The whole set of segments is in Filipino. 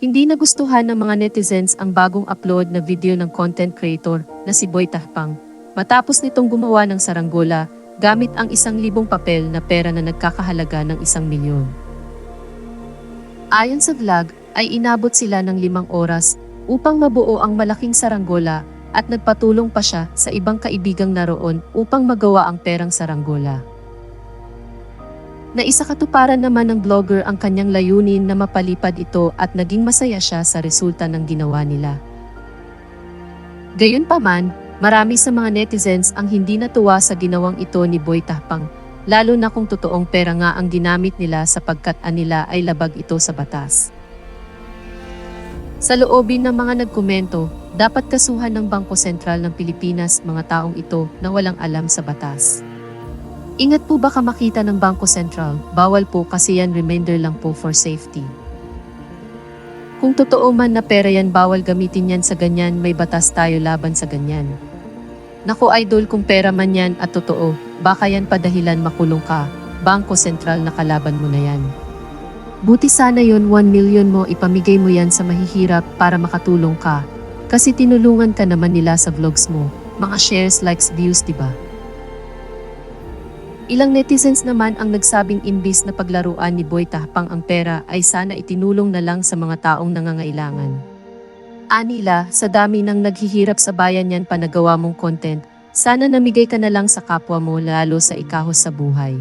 Hindi nagustuhan ng mga netizens ang bagong upload na video ng content creator na si Boy Tahpang. Matapos nitong gumawa ng saranggola gamit ang isang libong papel na pera na nagkakahalaga ng isang milyon. Ayon sa vlog, ay inabot sila ng limang oras upang mabuo ang malaking saranggola at nagpatulong pa siya sa ibang kaibigang naroon upang magawa ang perang saranggola. Naisakatuparan naman ng vlogger ang kanyang layunin na mapalipad ito at naging masaya siya sa resulta ng ginawa nila. Gayunpaman, marami sa mga netizens ang hindi natuwa sa ginawang ito ni Boy Tahpang, lalo na kung totoong pera nga ang ginamit nila sapagkat anila ay labag ito sa batas. Sa loobin ng mga nagkomento, dapat kasuhan ng Bangko Sentral ng Pilipinas mga taong ito na walang alam sa batas. Ingat po baka makita ng Bangko Sentral, bawal po kasi yan reminder lang po for safety. Kung totoo man na pera yan bawal gamitin yan sa ganyan may batas tayo laban sa ganyan. Naku idol kung pera man yan at totoo, baka yan padahilan makulong ka, Bangko Sentral na kalaban mo na yan. Buti sana yon 1 million mo ipamigay mo yan sa mahihirap para makatulong ka. Kasi tinulungan ka naman nila sa vlogs mo, mga shares, likes, views, diba? Ilang netizens naman ang nagsabing imbis na paglaruan ni Boy Tahpang ang pera ay sana itinulong na lang sa mga taong nangangailangan. Anila, sa dami ng naghihirap sa bayan yan panagawa mong content, sana namigay ka na lang sa kapwa mo lalo sa ikahos sa buhay.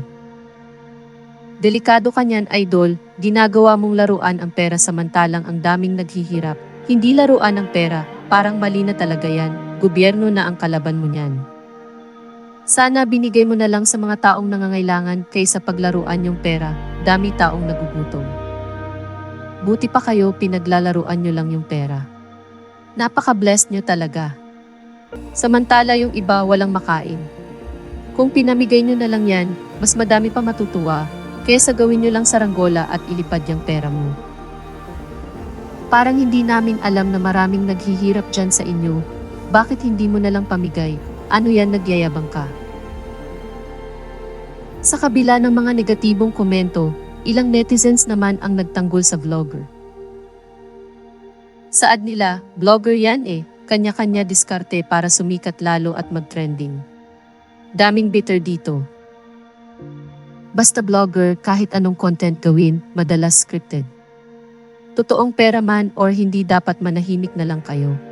Delikado ka niyan, idol, ginagawa mong laruan ang pera samantalang ang daming naghihirap. Hindi laruan ang pera, parang mali na talaga yan, gobyerno na ang kalaban mo niyan. Sana binigay mo na lang sa mga taong nangangailangan kaysa paglaruan yung pera, dami taong nagugutom. Buti pa kayo pinaglalaruan nyo lang yung pera. Napaka-blessed nyo talaga. Samantala yung iba walang makain. Kung pinamigay nyo na lang yan, mas madami pa matutuwa, kaysa gawin nyo lang saranggola at ilipad yung pera mo. Parang hindi namin alam na maraming naghihirap dyan sa inyo, bakit hindi mo na lang pamigay, ano yan nagyayabang ka? Sa kabila ng mga negatibong komento, ilang netizens naman ang nagtanggol sa vlogger. Saad nila, vlogger yan eh, kanya-kanya diskarte para sumikat lalo at mag-trending. Daming bitter dito. Basta vlogger kahit anong content gawin, madalas scripted. Totoong pera man or hindi dapat manahimik na lang kayo.